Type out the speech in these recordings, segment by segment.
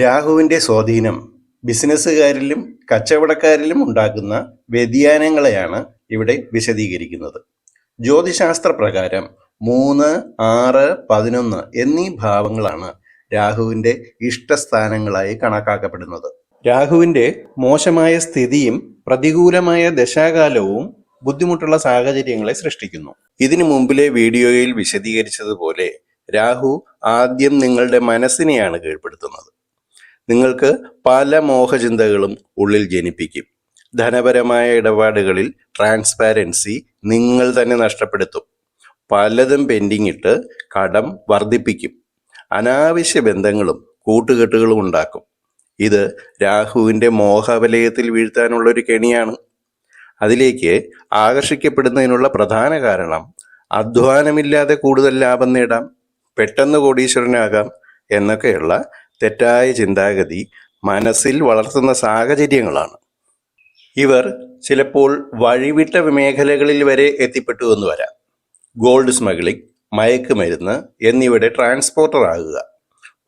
രാഹുവിന്റെ സ്വാധീനം ബിസിനസ്സുകാരിലും കച്ചവടക്കാരിലും ഉണ്ടാക്കുന്ന വ്യതിയാനങ്ങളെയാണ് ഇവിടെ വിശദീകരിക്കുന്നത്. ജ്യോതിശാസ്ത്ര പ്രകാരം മൂന്ന് ആറ് പതിനൊന്ന് എന്നീ ഭാവങ്ങളാണ് രാഹുവിന്റെ ഇഷ്ടസ്ഥാനങ്ങളായി കണക്കാക്കപ്പെടുന്നത്. രാഹുവിന്റെ മോശമായ സ്ഥിതിയും പ്രതികൂലമായ ദശാകാലവും ബുദ്ധിമുട്ടുള്ള സാഹചര്യങ്ങളെ സൃഷ്ടിക്കുന്നു. ഇതിനു മുമ്പിലെ വീഡിയോയിൽ വിശദീകരിച്ചതുപോലെ രാഹു ആദ്യം നിങ്ങളുടെ മനസ്സിനെയാണ് കീഴ്പ്പെടുത്തുന്നത്. നിങ്ങൾക്ക് പല മോഹചിന്തകളും ഉള്ളിൽ ജനിപ്പിക്കും. ധനപരമായ ഇടപാടുകളിൽ ട്രാൻസ്പാരൻസി നിങ്ങൾ തന്നെ നഷ്ടപ്പെടുത്തും. പലതും പെൻഡിങ് ഇട്ട് കടം വർദ്ധിപ്പിക്കും. അനാവശ്യ ബന്ധങ്ങളും കൂട്ടുകെട്ടുകളും ഉണ്ടാക്കും. ഇത് രാഹുവിന്റെ മോഹവലയത്തിൽ വീഴ്ത്താനുള്ള ഒരു കെണിയാണ്. അതിലേക്ക് ആകർഷിക്കപ്പെടുന്നതിനുള്ള പ്രധാന കാരണം അധ്വാനമില്ലാതെ കൂടുതൽ ലാഭം നേടാം പെട്ടെന്ന് കോടീശ്വരനാകാം എന്നൊക്കെയുള്ള തെറ്റായ ചിന്താഗതി മനസ്സിൽ വളർത്തുന്ന സാഹചര്യങ്ങളാണ്. ഇവർ ചിലപ്പോൾ വഴിവിട്ട മേഖലകളിൽ വരെ എത്തിപ്പെട്ടു എന്ന് വരാം. ഗോൾഡ് സ്മഗ്ലിംഗ് മയക്കുമരുന്ന് എന്നിവയുടെ ട്രാൻസ്പോർട്ടർ ആകുക.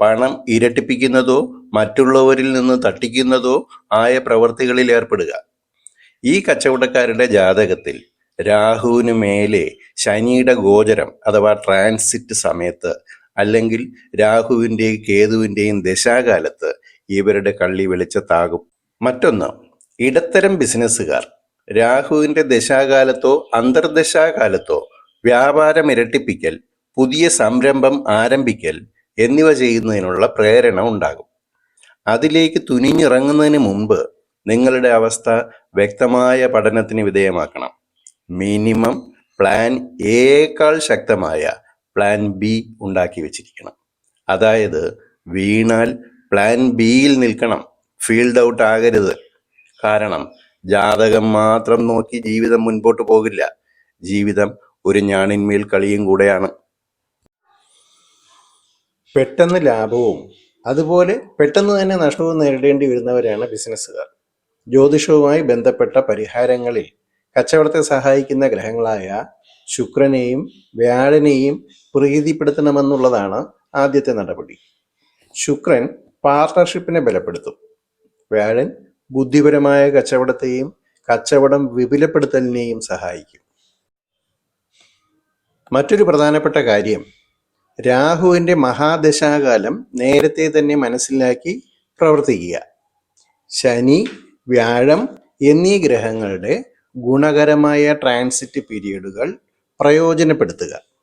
പണം ഇരട്ടിപ്പിക്കുന്നതോ മറ്റുള്ളവരിൽ നിന്ന് തട്ടിക്കുന്നതോ ആയ പ്രവർത്തികളിൽ ഏർപ്പെടുക. ഈ കച്ചവടക്കാരുടെ ജാതകത്തിൽ രാഹുവിന് മേലെ ശനിയുടെ ഗോചരം അഥവാ ട്രാൻസിറ്റ് സമയത്ത് അല്ലെങ്കിൽ രാഹുവിന്റെയും കേതുവിന്റെയും ദശാകാലത്ത് ഇവരുടെ കള്ളി വെളിച്ചത്താകും. മറ്റൊന്ന് ഇടത്തരം ബിസിനസ്സുകാർ. രാഹുവിന്റെ ദശാകാലത്തോ അന്തർദശാകാലത്തോ വ്യാപാരം ഇരട്ടിപ്പിക്കൽ പുതിയ സംരംഭം ആരംഭിക്കൽ എന്നിവ ചെയ്യുന്നതിനുള്ള പ്രേരണ ഉണ്ടാകും. അതിലേക്ക് തുനിഞ്ഞിറങ്ങുന്നതിന് മുമ്പ് നിങ്ങളുടെ അവസ്ഥ വ്യക്തമായ പഠനത്തിന് വിധേയമാക്കണം. മിനിമം പ്ലാൻ എയേക്കാൾ ശക്തമായ പ്ലാൻ ബി ഉണ്ടാക്കി വെച്ചിരിക്കണം. അതായത് വീണാൽ പ്ലാൻ ബിയിൽ നിൽക്കണം. ഫീൽഡ് ഔട്ട് ആകരുത്. കാരണം ജാതകം മാത്രം നോക്കി ജീവിതം മുൻപോട്ട് പോകില്ല. ജീവിതം ഒരു ഞാണിന്മേൽ കളിയും കൂടെയാണ്. പെട്ടെന്ന് ലാഭവും അതുപോലെ പെട്ടെന്ന് തന്നെ നഷ്ടവും നേരിടേണ്ടി വരുന്നവരാണ് ബിസിനസ്സുകാർ. ജ്യോതിഷവുമായി ബന്ധപ്പെട്ട പരിഹാരങ്ങളിൽ കച്ചവടത്തെ സഹായിക്കുന്ന ഗ്രഹങ്ങളായ ശുക്രനെയും വ്യാഴനെയും പ്രീതിപ്പെടുത്തണമെന്നുള്ളതാണ് ആദ്യത്തെ നടപടി. ശുക്രൻ പാർട്ണർഷിപ്പിനെ ബലപ്പെടുത്തും. വ്യാഴൻ ബുദ്ധിപരമായ കച്ചവടത്തെയും കച്ചവടം വിപുലപ്പെടുത്തലിനെയും സഹായിക്കും. മറ്റൊരു പ്രധാനപ്പെട്ട കാര്യം രാഹുവിന്റെ മഹാദശാകാലം നേരത്തെ തന്നെ മനസ്സിലാക്കി പ്രവർത്തിക്കുക. ശനി വ്യാഴം എന്നീ ഗ്രഹങ്ങളുടെ ഗുണകരമായ ട്രാൻസിറ്റ് പീരിയഡുകൾ പ്രയോജനപ്പെടുത്തുക.